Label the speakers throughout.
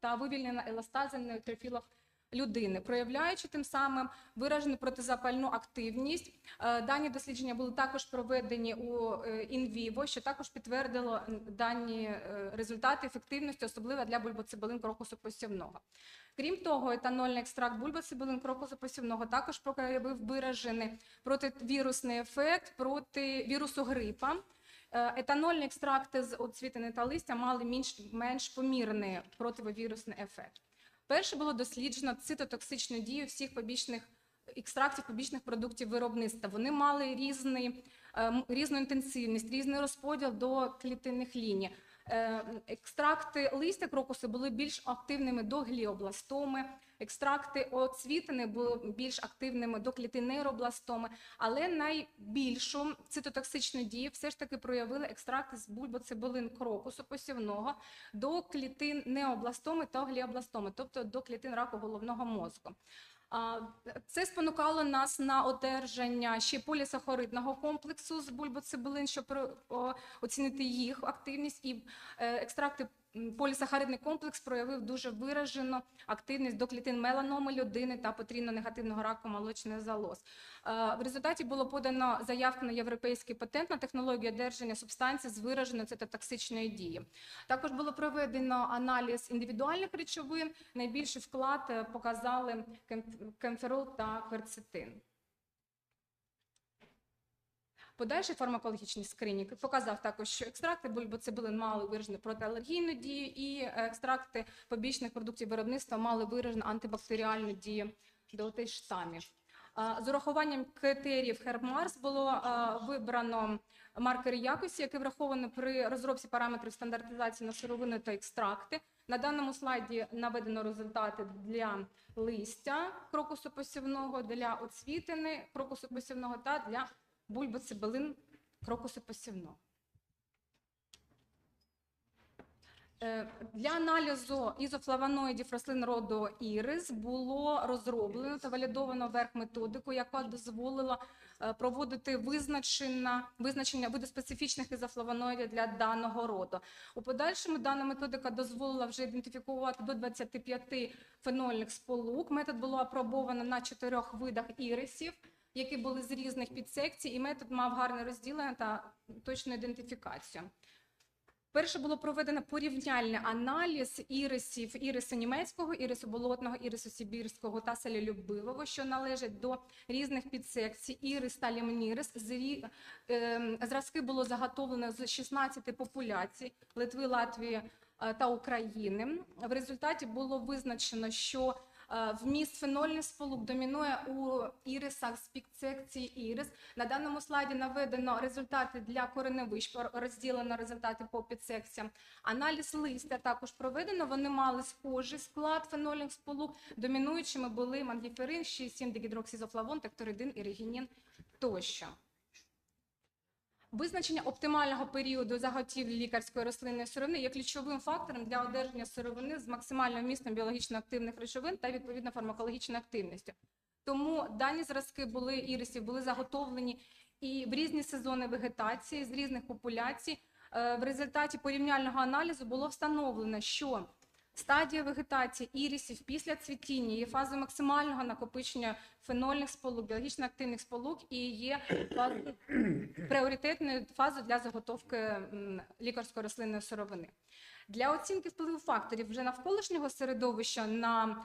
Speaker 1: та вивільнена еластаза неутрофілах людини, проявляючи тим самим виражену протизапальну активність. Е, Дані дослідження були також проведені у інвіво, що також підтвердило дані е, результати ефективності, особливо для бульбоцибулин крокусу посівного. Крім того, етанольний екстракт бульбоцибулин крокусу посівного також проявив виражений противірусний ефект проти вірусу грипа. Е, Етанольні екстракти з оцвітини та листя мали менш, менш помірний противовірусний ефект. Перше було досліджено цитотоксичну дію всіх побічних екстрактів побічних продуктів виробництва. Вони мали різний, е, різну інтенсивність, різний розподіл до клітинних ліній. Е, Екстракти листя крокусу були більш активними до гліобластоми, екстракти оцвітини були більш активними до клітин нейробластоми, але найбільшу цитотоксичну дію все ж таки проявили екстракти з бульбоцибулин крокусу посівного до клітин необластоми та гліобластоми, тобто до клітин раку головного мозку. Це спонукало нас на одержання ще полісахаридного комплексу з бульбоцибулин, щоб оцінити їх активність. І е, екстракти полісахаридний комплекс проявив дуже виражену активність до клітин меланоми людини та потрійно-негативного раку молочних залоз. Е, В результаті було подано заявку на європейський патент на технологію одержання субстанцій з вираженою цитотоксичної дії. Також було проведено аналіз індивідуальних речовин. Найбільший вклад е, показали кемферол та кверцетин. Подальший фармакологічний скринінг показав також, що екстракти бульбоцибулин мали виражену протиалергійну дію, і е, екстракти побічних продуктів виробництва мали виражену антибактеріальну дію до тих штамів. З урахуванням критеріїв Хербмарс було вибрано маркери якості, які враховані при розробці параметрів стандартизації на сировини та екстракти. На даному слайді наведено результати для листя крокусу посівного, для оцвітини крокусу посівного та для бульбоцибулин крокусу посівного. Е, Для аналізу ізофлавоноїдів рослин роду ірис було розроблено та валідовано верх методику, яка дозволила е, проводити визначення, визначення видоспецифічних ізофлавоноїдів для даного роду. У подальшому дана методика дозволила вже ідентифікувати до 25 фенольних сполук. Метод було апробовано на чотирьох видах ірисів, які були з різних підсекцій, і метод мав гарне розділення та точну ідентифікацію. Перше було проведено порівняльний аналіз ірисів ірису німецького, ірису болотного, ірису сибірського та селялюбивого, що належать до різних підсекцій. Ірис та лімнірис. Ем, Зразки було заготовлено з 16 популяцій Литви, Латвії е, та України. В результаті було визначено, що вміст фенольних сполук домінує у ірисах з підсекції ірис. На даному слайді наведено результати для кореневищ, розділено результати по підсекціям. Аналіз листя також проведено. Вони мали схожий склад фенольних сполук. Домінуючими були мангіферин, 6,7 дегідроксизофлавон, текторидин, іригінін тощо. Визначення оптимального періоду заготівлі лікарської рослинної сировини є ключовим фактором для одержання сировини з максимальним вмістом біологічно активних речовин та відповідно фармакологічною активністю. Тому дані зразки були ірисів були заготовлені і в різні сезони вегетації з різних популяцій. Е, В результаті порівняльного аналізу було встановлено, що стадія вегетації ірісів після цвітіння є фаза максимального накопичення фенольних сполук, біологічно активних сполук і є пріоритетною фазою для заготовки лікарської рослинної сировини. Для оцінки впливу факторів вже навколишнього середовища на,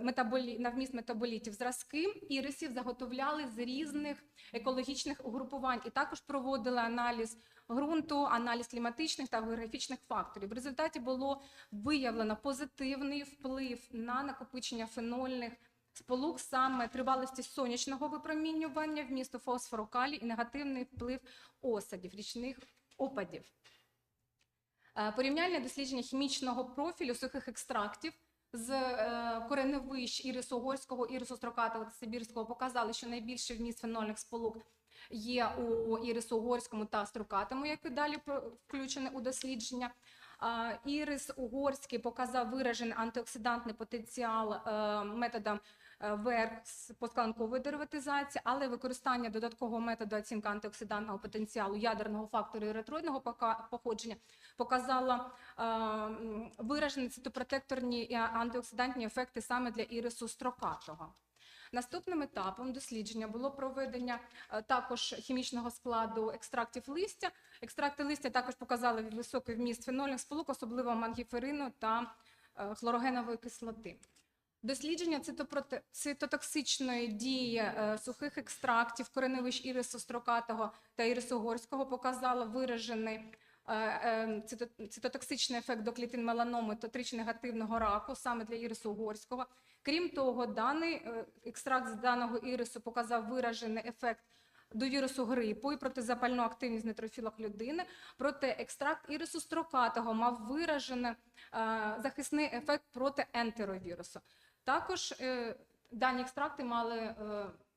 Speaker 1: метаболі... на вміст метаболітів зразки ірисів заготовляли з різних екологічних угрупувань і також проводили аналіз ґрунту, аналіз кліматичних та географічних факторів. В результаті було виявлено позитивний вплив на накопичення фенольних сполук саме тривалості сонячного випромінювання вмісту фосфору калій і негативний вплив осадів, річних опадів. Е, Порівняльне дослідження хімічного профілю сухих екстрактів з е, кореневищ ірису угорського, ірису строкатого та сибірського показали, що найбільше вміст фенольних сполук є у ірису угорському та строкатому, які далі включені у дослідження. Ірис угорський показав виражений антиоксидантний потенціал е, методом е, ВЕР з поскланкової дериватизації, але використання додаткового методу оцінки антиоксидантного потенціалу ядерного фактору і походження показало е, виражені цитопротекторні і антиоксидантні ефекти саме для ірису строкатого. Наступним етапом дослідження було проведення е, також хімічного складу екстрактів листя. Екстракти листя також показали високий вміст фенольних сполук, особливо мангіферину та е, хлорогенової кислоти. Дослідження цитотоксичної дії е, сухих екстрактів кореневищ ірису строкатого та ірису горського показало виражений е, е, цито- цитотоксичний ефект до клітин меланоми та тричі негативного раку саме для ірису горського. Крім того, даний екстракт з даного ірису показав виражений ефект до вірусу грипу і протизапальну активність в нейтрофілах людини. Проте екстракт ірису строкатого мав виражений захисний ефект проти ентеровірусу. Також е, дані екстракти мали е,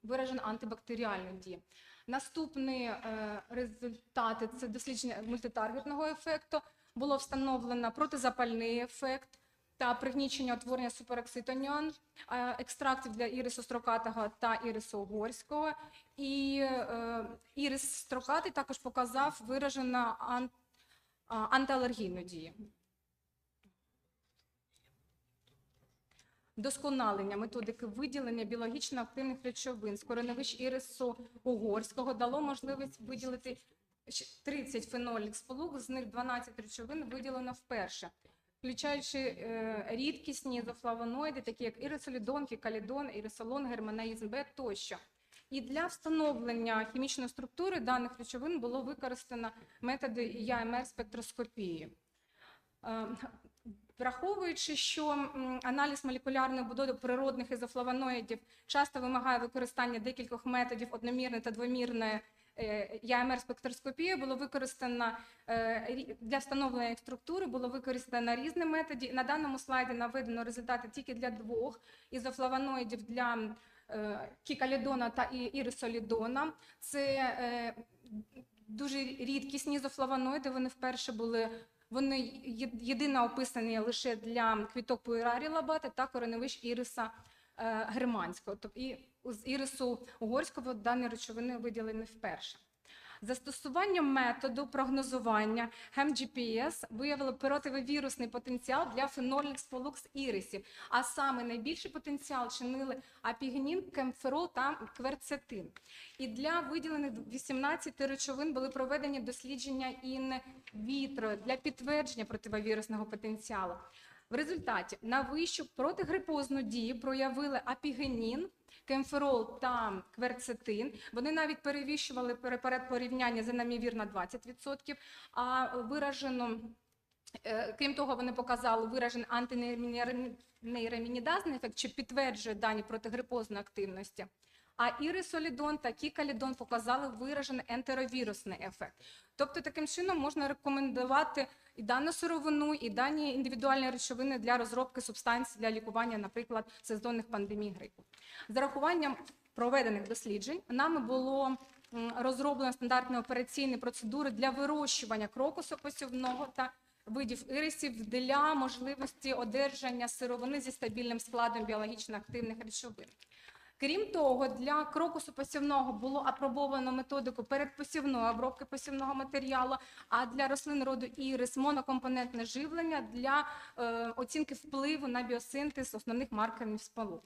Speaker 1: виражену антибактеріальну дію. Наступні е, результати це дослідження мультитаргетного ефекту. Було встановлено протизапальний ефект та пригнічення утворення суперокситоніон, екстрактів для ірису строкатого та ірису угорського. І ірис строкатий також показав виражену ан- антиалергійну дію. Досконалення методики виділення біологічно активних речовин з кореневищ ірису угорського дало можливість виділити 30 фенольних сполук, з них 12 речовин виділено вперше, включаючи е, рідкісні ізофлавоноїди, такі як ірисолідон, кікалідон, ірисолон, германаїзм Б тощо. І для встановлення хімічної структури даних речовин було використано методи ЯМР спектроскопії. Враховуючи, що аналіз молекулярної будови природних ізофлавоноїдів часто вимагає використання декількох методів одномірної та двомірної е, ЯМР спектроскопії, було використано е, для встановлення структури було використано різні методи. На даному слайді наведено результати тільки для двох ізофлавоноїдів для е, кікалідона та ірисолідона. Це дуже рідкісні ізофлавоноїди. Вони вперше були вони єдино описані лише для квіток пуерарі лабати та кореневищ іриса е, германського. Тобто і з ірису угорського дані речовини виділені вперше. Застосуванням методу прогнозування HEM-GPS виявило противовірусний потенціал для фенольних сполук з ірисів, а саме найбільший потенціал чинили апігенін, кемферол та кверцетин. І для виділених 18 речовин були проведені дослідження ін вітро для підтвердження противовірусного потенціалу. В результаті на вищу протигрипозну дію проявили апігенін, кемферол та кверцетин. Вони навіть перевищували препарат порівняння з енамівір на 20%, а виражено Е, Крім того, вони показали виражений антинейромінідазний ефект, що підтверджує дані протигрипозної активності. А ірисолідон та кікалідон показали виражений ентеровірусний ефект. Тобто, таким чином можна рекомендувати і дану сировину, і дані індивідуальні речовини для розробки субстанцій для лікування, наприклад, сезонних пандемій грипу. З урахуванням проведених досліджень нами було розроблено стандартні операційні процедури для вирощування крокусу посівного та видів ірисів для можливості одержання сировини зі стабільним складом біологічно активних речовин. Крім того, для крокусу посівного було апробовано методику передпосівної обробки посівного матеріалу, а для рослин роду ірис монокомпонентне живлення для е, оцінки впливу на біосинтез основних маркерів сполук.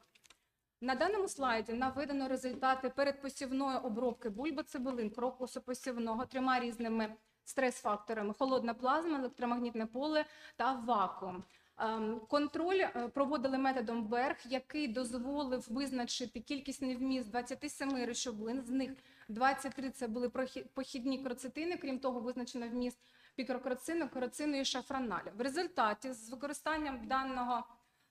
Speaker 1: На даному слайді наведено результати передпосівної обробки бульбоцибулин, крокусу посівного трьома різними стрес-факторами: холодна плазма, електромагнітне поле та вакуум. Ем, Контроль е, проводили методом Берг, який дозволив визначити кількісний вміст 27 речовин. З них 23 це були похідні кроцетини. Крім того, визначено вміст пікрокроцину, короцину і шафраналю. В результаті з використанням даного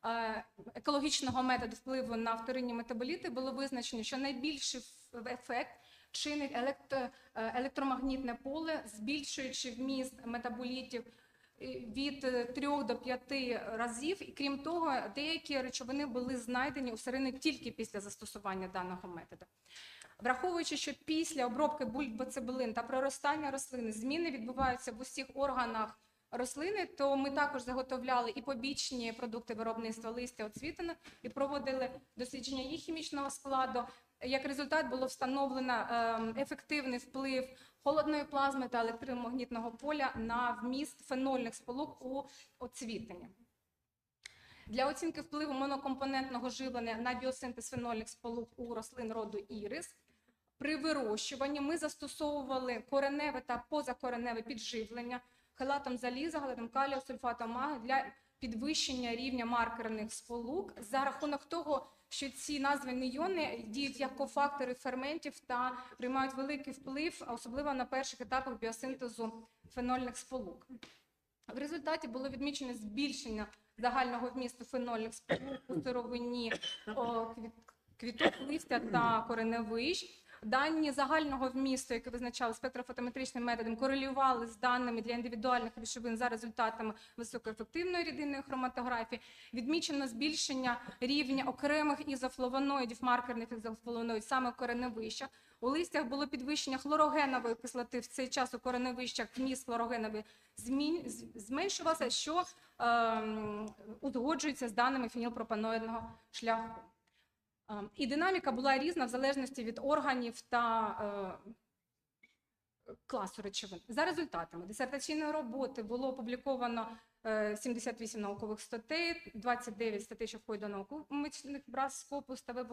Speaker 1: е, екологічного методу впливу на вторинні метаболіти було визначено, що найбільший ефект чинить е, електромагнітне поле, збільшуючи вміст метаболітів від 3 до 5 разів. І крім того, деякі речовини були знайдені у сирени тільки після застосування даного методу. Враховуючи, що після обробки бульбоцибулин та проростання рослини зміни відбуваються в усіх органах рослини, то ми також заготовляли і побічні продукти виробництва листя оцвітини і проводили дослідження їх хімічного складу. Як результат було встановлено ем, ефективний вплив холодної плазми та електромагнітного поля на вміст фенольних сполук у оцвітенні. Для оцінки впливу монокомпонентного живлення на біосинтез фенольних сполук у рослин роду ірис при вирощуванні ми застосовували кореневе та позакореневе підживлення хелатом заліза, галатом калію, сульфатом маги для підвищення рівня маркерних сполук за рахунок того, що ці названі іони діють як кофактори ферментів та приймають великий вплив, особливо на перших етапах біосинтезу фенольних сполук. В результаті було відмічено збільшення загального вмісту фенольних сполук у сировині квіток, листя та кореневищ. Дані загального вмісту, які визначали спектрофотометричним методом, корелювали з даними для індивідуальних речовин за результатами високоефективної рідинної хроматографії. Відмічено збільшення рівня окремих ізофлавоноїдів, маркерних ізофлавоноїдів, саме у кореневищах. У листях було підвищення хлорогенової кислоти. В цей час у кореневищах вміст з- зменшувався, що ем, узгоджується з даними фенілпропаноїдного шляху. Ем, І динаміка була різна в залежності від органів та е, класу речовин. За результатами дисертаційної роботи було опубліковано е, 78 наукових статей, 29 статей, що входять до наукових браз Scopus та Web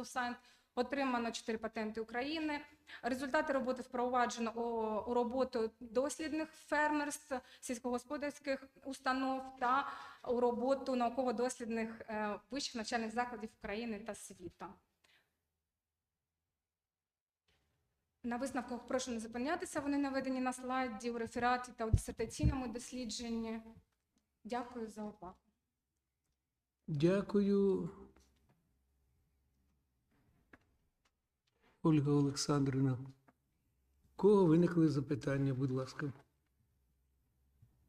Speaker 1: отримано 4 патенти України. Результати роботи впроваджено у, роботу дослідних фермерств, сільськогосподарських установ та у роботу науково-дослідних е, вищих навчальних закладів України та світу. На висновках прошу не зупинятися, вони наведені на слайді, у рефераті та у дисертаційному дослідженні. Дякую за увагу.
Speaker 2: Дякую. Ольга Олександрівна. У Кого виникли запитання, будь ласка?